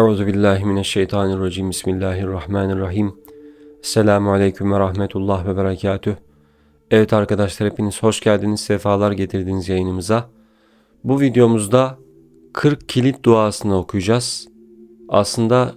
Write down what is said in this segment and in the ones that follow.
Euzu billahi mineşşeytanirracim. Bismillahirrahmanirrahim. Selamun aleyküm ve rahmetullah ve berekatüh. Evet arkadaşlar hepiniz hoş geldiniz, sefalar getirdiniz yayınımıza. Bu videomuzda 40 kilit duasını okuyacağız. Aslında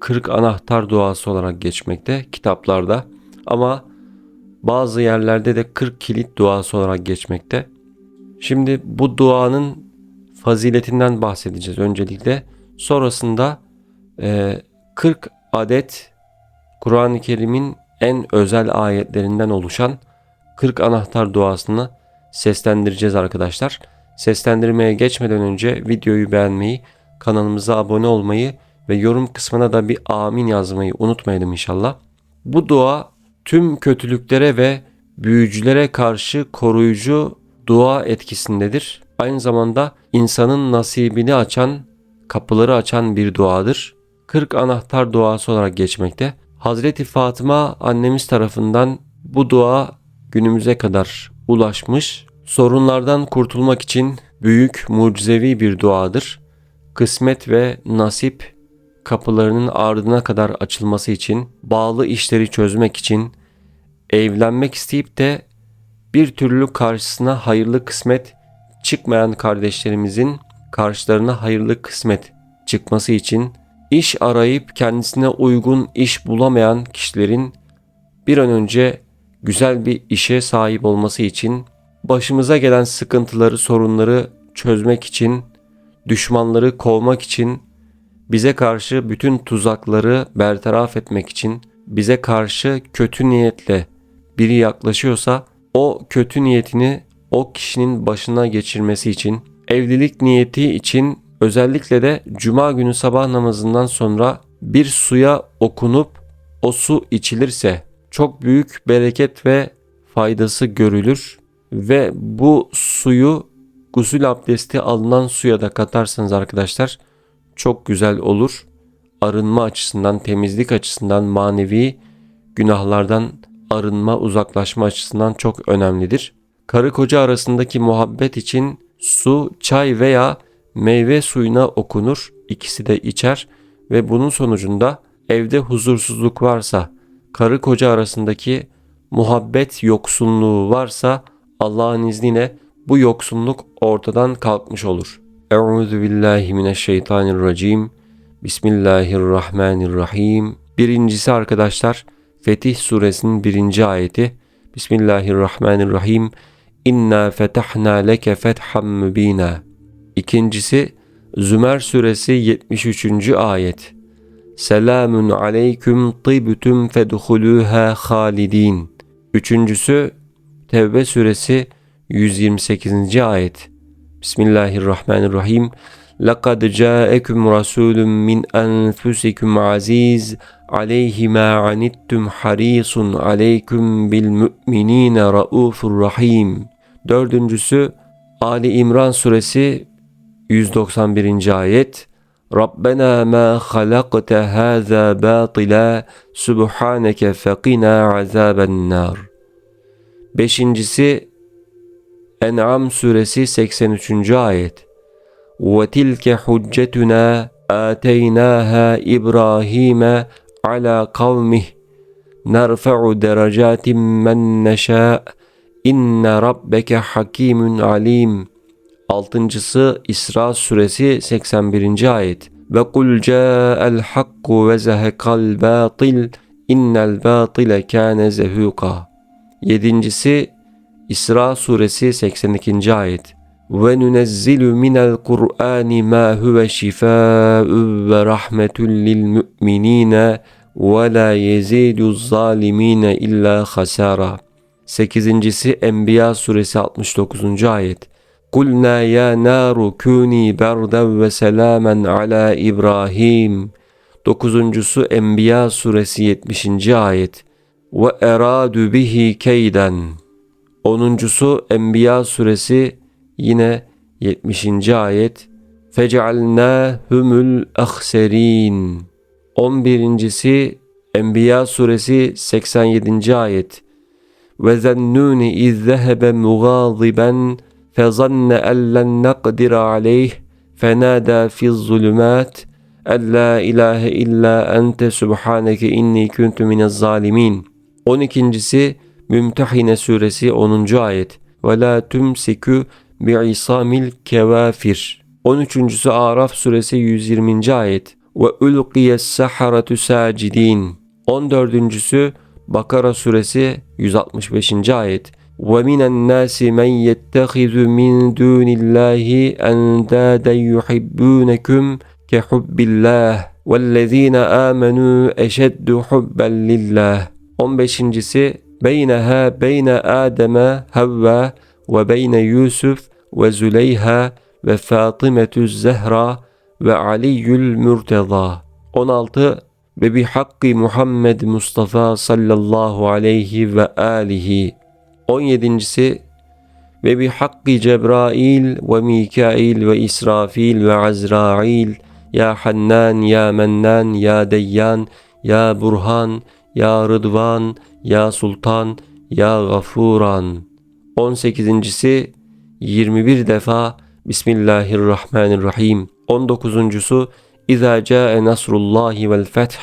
40 anahtar duası olarak geçmekte kitaplarda ama bazı yerlerde de 40 kilit duası olarak geçmekte. Şimdi bu duanın faziletinden bahsedeceğiz öncelikle. Sonrasında 40 adet Kur'an-ı Kerim'in en özel ayetlerinden oluşan 40 anahtar duasını seslendireceğiz arkadaşlar. Seslendirmeye geçmeden önce videoyu beğenmeyi, kanalımıza abone olmayı ve yorum kısmına da bir amin yazmayı unutmayalım inşallah. Bu dua tüm kötülüklere ve büyücülere karşı koruyucu dua etkisindedir. Aynı zamanda insanın nasibini açan, kapıları açan bir duadır. 40 anahtar duası olarak geçmekte. Hazreti Fatıma annemiz tarafından bu dua günümüze kadar ulaşmış. Sorunlardan kurtulmak için büyük mucizevi bir duadır. Kısmet ve nasip kapılarının ardına kadar açılması için, bağlı işleri çözmek için, evlenmek isteyip de bir türlü karşısına hayırlı kısmet çıkmayan kardeşlerimizin karşılarına hayırlı kısmet çıkması için iş arayıp kendisine uygun iş bulamayan kişilerin bir an önce güzel bir işe sahip olması için başımıza gelen sıkıntıları, sorunları çözmek için, düşmanları kovmak için, bize karşı bütün tuzakları bertaraf etmek için, bize karşı kötü niyetle biri yaklaşıyorsa o kötü niyetini o kişinin başına geçirmesi için, evlilik niyeti için özellikle de cuma günü sabah namazından sonra bir suya okunup o su içilirse çok büyük bereket ve faydası görülür ve bu suyu gusül abdesti alınan suya da katarsanız arkadaşlar çok güzel olur. Arınma açısından, temizlik açısından, manevi günahlardan arınma, uzaklaşma açısından çok önemlidir. Karı koca arasındaki muhabbet için su, çay veya meyve suyuna okunur. İkisi de içer ve bunun sonucunda evde huzursuzluk varsa, karı koca arasındaki muhabbet yoksunluğu varsa Allah'ın izniyle bu yoksunluk ortadan kalkmış olur. Euzu billahi mineşşeytanirracim. Bismillahirrahmanirrahim. Birincisi arkadaşlar Fetih suresinin birinci ayeti. Bismillahirrahmanirrahim. İnna fetahna leke fethan mübina. İkincisi Zümer suresi 73. ayet. Selamun aleyküm tibtüm fedhuluha halidin. Üçüncüsü Tevbe suresi 128. ayet. Bismillahirrahmanirrahim. لَقَدْ جَاءَكُمْ رَسُولٌ مِّنْ أَنفُسِكُمْ عَزِيزٌ عَلَيْهِ مَا عَنِتُّمْ حَرِيصٌ عَلَيْكُمْ بِالْمُؤْمِنِينَ رَؤُوفٌ رَحِيمٌ Dördüncüsü Ali İmran suresi 191. ayet Rabbena ma halakte haza batila subhaneke fekina azaben nar. Beşincisi En'am suresi 83. ayet Ve tilke huccetuna ateynaha İbrahim'e ala kavmih nerfa'u derecatin men neşâ inne rabbeke hakimun alim. Altıncısı İsra suresi 81. ayet. Ve kul ca'el hakku ve zehekal batil innel batile kâne zehuka. Yedincisi İsra suresi 82. ayet. Ve nunezzilu minel Kur'ani ma huve şifâ'u ve rahmetun lil mu'minîne ve la yezidu zalimine illa hasara. Sekizincisi Enbiya suresi 69. ayet. Kulna ya naru kuni berden ve selamen ala İbrahim. Dokuzuncusu Enbiya suresi 70. ayet. Ve eradu bihi keyden. Onuncusu Enbiya suresi yine 70. ayet. Fecealnâhumul ahserin. On birincisi Enbiya suresi 87. ayet. Ve zennûni iz zehebe mugâziben فظن أن لن نقدر عليه فنادى في الظلمات en la ilahe illa ente subhaneke inni kuntu minez zalimin. 12.si Mümtehine suresi 10. ayet. Ve la tümsikü bi'isamil kevafir. 13.sü Araf suresi 120. ayet. Ve ulqiyes saharatu sacidin. 14.sü Bakara suresi 165. ayet. ومن الناس من يتخذ من دون الله أندادا يحبونكم كحب الله والذين آمنوا أشد حبا لله. 15 بينها بين آدم هوى وبين يوسف وزليها وفاطمة الزهراء وعلي المرتضى. 16 ببحق محمد مصطفى صلى الله عليه وآله. 17.si ve bi hakkı Cebrail ve Mikail ve İsrafil ve Azrail ya Hannan ya Mennan ya Deyyan ya Burhan ya Rıdvan ya Sultan ya Gafuran. 18.si 21 defa Bismillahirrahmanirrahim. 19.sü İza ca'e nasrullahi vel feth.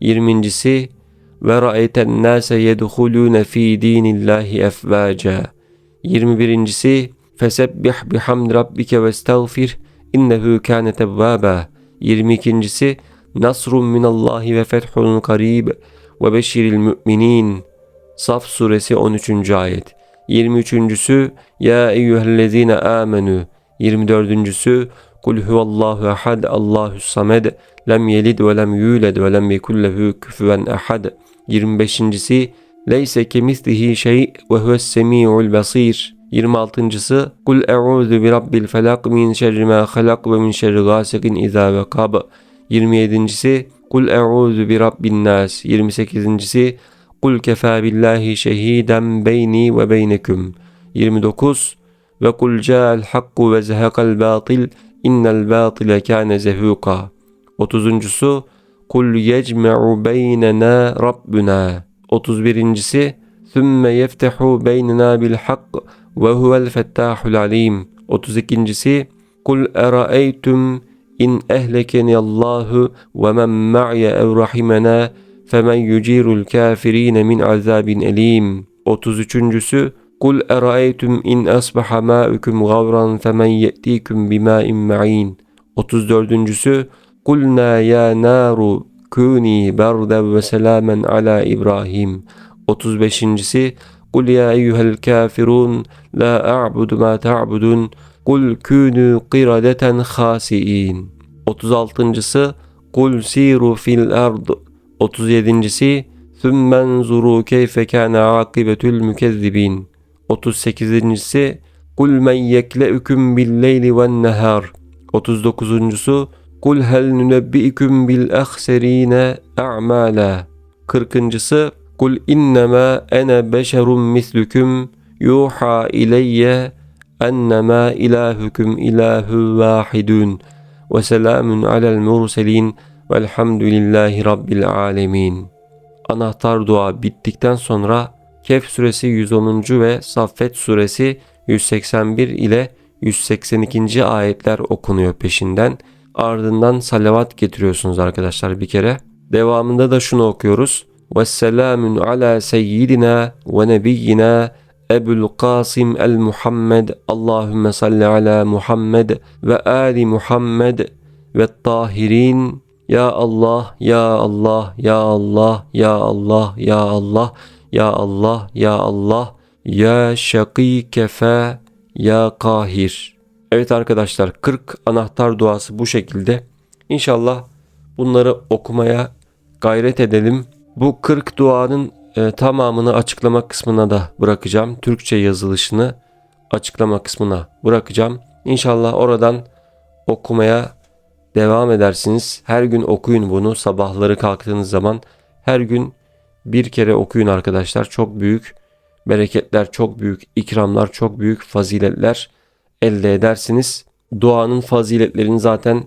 20.si ve ra'eyten nase yedhulune fi dinillahi efvaca. 21.si fesebbih bihamd rabbike ve estağfir innehu kâne tevvâba. 22.si Nasrun minallahi ve fethun karib ve beşiril müminin. Saf suresi 13. ayet. 23.sü Ya eyyühellezine amenu. 24.sü Kul huvallahu ehad Allahu samed lem yelid ve lem yulad ve lem yekun lehu küfüven ehad. 25.si Leyse kemislihi şey ve huves semi'ul basir. 26.sı Kul e'udhu bi rabbil felak min şerri ma halak ve min şerri gasikin izâ vekab. 27.si Kul e'udhu bi rabbin nas. 28.si Kul kefa billahi şehiden beyni ve beynekum. 29 ve kul ca'al hakku ve zehekal batil innel batile kâne zehuka. 30.sü Kul yecme'u beynena Rabbuna. 31.si Thümme yeftehu beynena bil hak ve huvel fettahul alim. 32.si Kul eraeytum in ehlekeni Allahu ve men ma'ye ev rahimena femen yucirul kafirine min azabin elim. 33.sü Kul eraeytum in asbaha ma'ukum gavran femen ye'tikum bima'in ma'in. 34.sü Kulna ya naru kuni berden ve selamen ala İbrahim. 35.si Kul ya eyyuhel kafirun la a'budu ma ta'budun Kul künü qiradeten khasiin. 36.sı Kul siru fil ard. 37.si Thummen zuru keyfe kâne akibetül mükezzibin. 38.si Kul men yekle'üküm bil leyli ven nehar. 39.sü Kul hel nünebbi'üküm bil ahserine a'mala. 40.sı Kul innema ene beşerun mislüküm yuha ileyye ennemâ ilâhüküm ilâhü vâhidun ve selâmun alel murselin velhamdülillahi rabbil alemin. Anahtar dua bittikten sonra Kehf suresi 110. ve Saffet suresi 181 ile 182. ayetler okunuyor peşinden. Ardından salavat getiriyorsunuz arkadaşlar bir kere. Devamında da şunu okuyoruz. Vesselamun ala seyyidina ve nebiyyina Ebul Kasim el Muhammed Allahümme salli ala Muhammed ve ali Muhammed ve tahirin Ya Allah, Ya Allah, Ya Allah, Ya Allah, Ya Allah, Ya Allah, Ya Allah, Ya Şakî Kefe, Ya Kahir. Evet arkadaşlar 40 anahtar duası bu şekilde. İnşallah bunları okumaya gayret edelim. Bu 40 duanın e, tamamını açıklama kısmına da bırakacağım. Türkçe yazılışını açıklama kısmına bırakacağım. İnşallah oradan okumaya devam edersiniz. Her gün okuyun bunu. Sabahları kalktığınız zaman her gün bir kere okuyun arkadaşlar. Çok büyük bereketler, çok büyük ikramlar, çok büyük faziletler elde edersiniz. Duanın faziletlerini zaten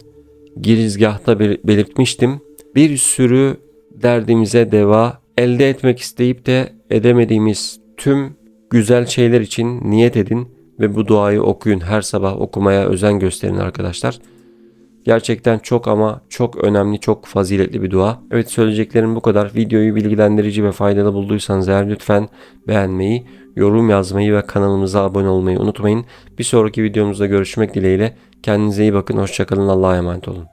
girizgahta belirtmiştim. Bir sürü derdimize deva elde etmek isteyip de edemediğimiz tüm güzel şeyler için niyet edin ve bu duayı okuyun. Her sabah okumaya özen gösterin arkadaşlar. Gerçekten çok ama çok önemli, çok faziletli bir dua. Evet söyleyeceklerim bu kadar. Videoyu bilgilendirici ve faydalı bulduysanız eğer lütfen beğenmeyi, yorum yazmayı ve kanalımıza abone olmayı unutmayın. Bir sonraki videomuzda görüşmek dileğiyle. Kendinize iyi bakın. Hoşçakalın. Allah'a emanet olun.